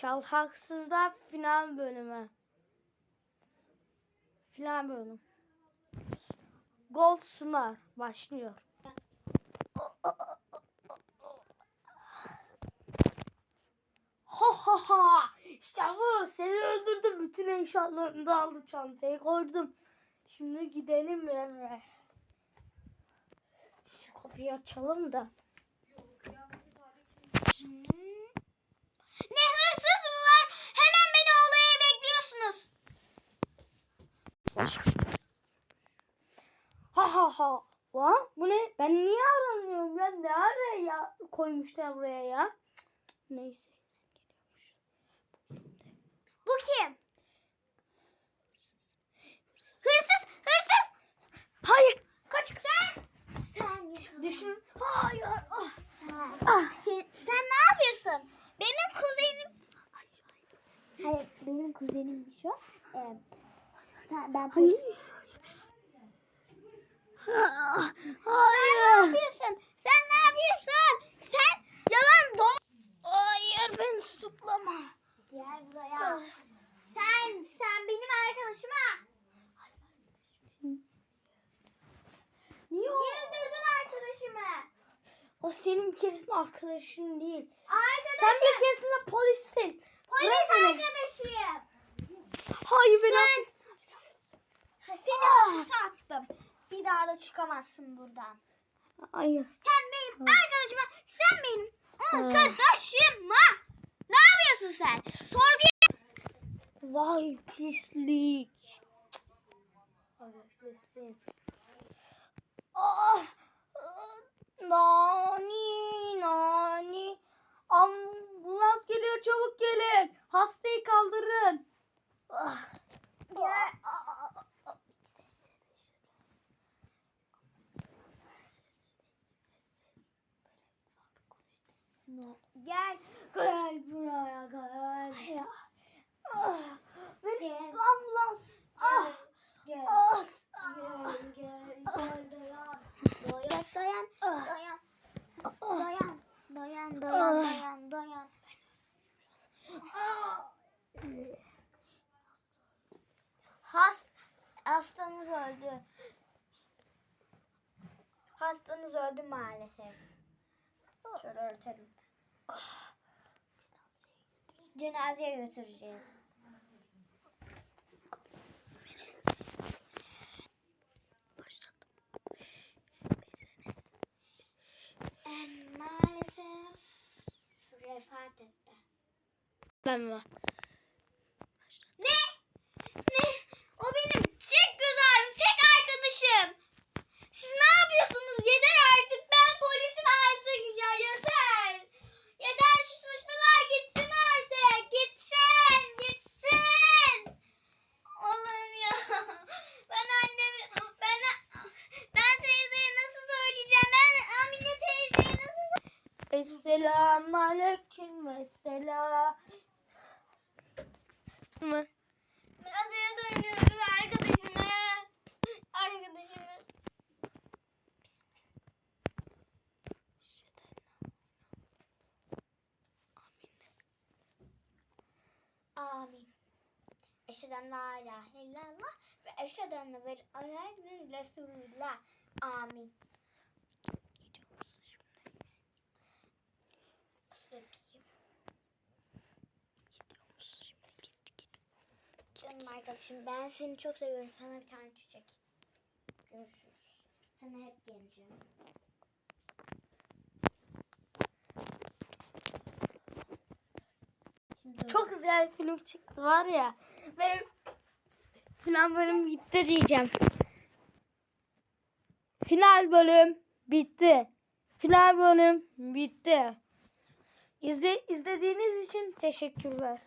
Çal Haksızlar final bölümü. Final bölüm. Gold sunar başlıyor. Ha ha ha. İşte bu. Seni öldürdüm. Bütün eşyalarını da aldım. Çantaya koydum. Şimdi gidelim eve. Şu kapıyı açalım da. Ne hırsız mı var? Hemen beni olaya bekliyorsunuz. Ha ha ha. Lan bu ne? Ben niye aranıyorum ya? Ne ara ya koymuşlar buraya ya? Neyse. Bu kim? Hırsız, hırsız. Hayır. Kaç. Sen, sen Düşün. Hayır. Ah. Sen, ah, sen, sen ne yapıyorsun? Benim kuzenim. Hayır, benim kuzenimmiş o. Ee, sen, ben Hayır. Hayır. yapıyorsun? Sen ne yapıyorsun? Sen yalan don. Hayır beni tutuklama. Gel buraya. Sen, sen benim arkadaşıma. Niye o? Niye öldürdün arkadaşımı? O senin bir keresinde arkadaşın değil. Arkadaşım. Sen bir keresinde polissin. Polis Bırak beni. arkadaşım. Hayır beni Sen- Seni Ah. hapise attım. Bir daha da çıkamazsın buradan. Hayır. Sen benim arkadaşıma, sen benim Ah. arkadaşıma. Ne yapıyorsun sen? Sorguya... Vay pislik. Ah, ah, nani nani. Ambulans geliyor çabuk gelin. Hastayı kaldırın. Ah, Gel. Gel. Gel buraya gel. Ya. Ah, beni Gel. ambulans. Ah, Gel. ah, Gel, gel, gel, dayan. Dayan, dayan, Ah. dayan. Dayan, dayan, dayan, Ah. dayan, dayan. ah. Has, hastanız öldü. Hastanız öldü maalesef. Şöyle örtelim. Cenazeye götüreceğiz. Maalesef vefat etti. Ben var. Söyleyeceğim? Esselamu aleyküm vesselam. Mı? Masaya dönüyoruz arkadaşını. Arkadaşımı. Amin. Eşheden la ilahe illallah ve eşheden ve aleyhi Resulullah. Amin. Gidiyor musun şimdi? Bakayım. Gidiyor musun şimdi? Git git. Canım arkadaşım ben seni çok seviyorum. Sana bir tane çiçek. Görüşürüz. Sana hep geleceğim. Şimdi Çok güzel bir film çıktı var ya. Ve final bölüm bitti diyeceğim. Final bölüm bitti. Final bölüm bitti. İzle, izlediğiniz için teşekkürler.